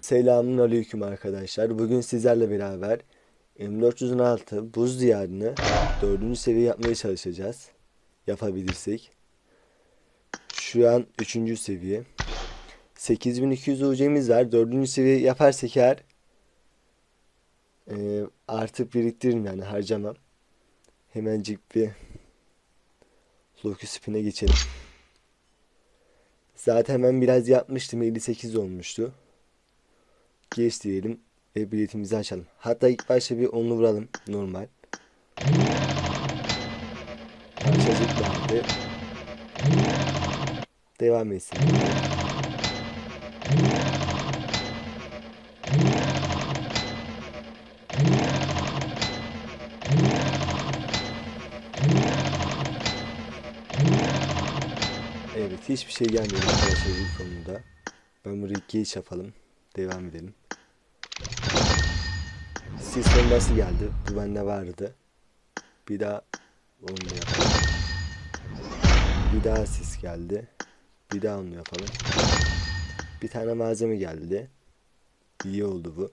Selamun aleyküm arkadaşlar. Bugün sizlerle beraber M416 buz diyarını 4. seviye yapmaya çalışacağız. Yapabilirsek. Şu an 3. seviye. 8200 UC'miz var. 4. seviye yaparsak eğer e, artık biriktiririm yani harcamam. Hemencik bir Loki spin'e geçelim. Zaten ben biraz yapmıştım. 58 olmuştu geç diyelim ve biletimizi açalım. Hatta ilk başta bir onlu vuralım normal. Açacaklardı. Devam etsin. Evet hiçbir şey gelmedi arkadaşlar ilk konuda. Ben burayı geç yapalım. Devam edelim. Sis bombası geldi. Bu bende vardı. Bir daha onu da yapalım. Bir daha sis geldi. Bir daha onu yapalım. Bir tane malzeme geldi. İyi oldu bu.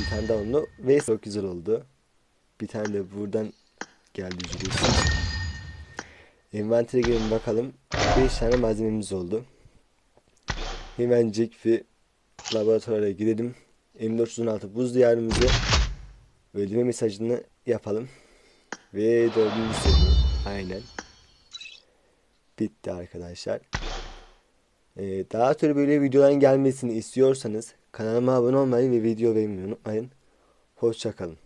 Bir tane daha onu ve çok güzel oldu. Bir tane de buradan geldi ücretsiz. Envantere girelim bakalım. 5 tane malzememiz oldu. Hemencik bir laboratuvara gidelim. M416 buz diyarımızı öldürme mesajını yapalım. Ve dördüncü. Aynen. Bitti arkadaşlar. Ee, daha sonra böyle videoların gelmesini istiyorsanız kanalıma abone olmayı ve video beğenmeyi unutmayın. Hoşçakalın.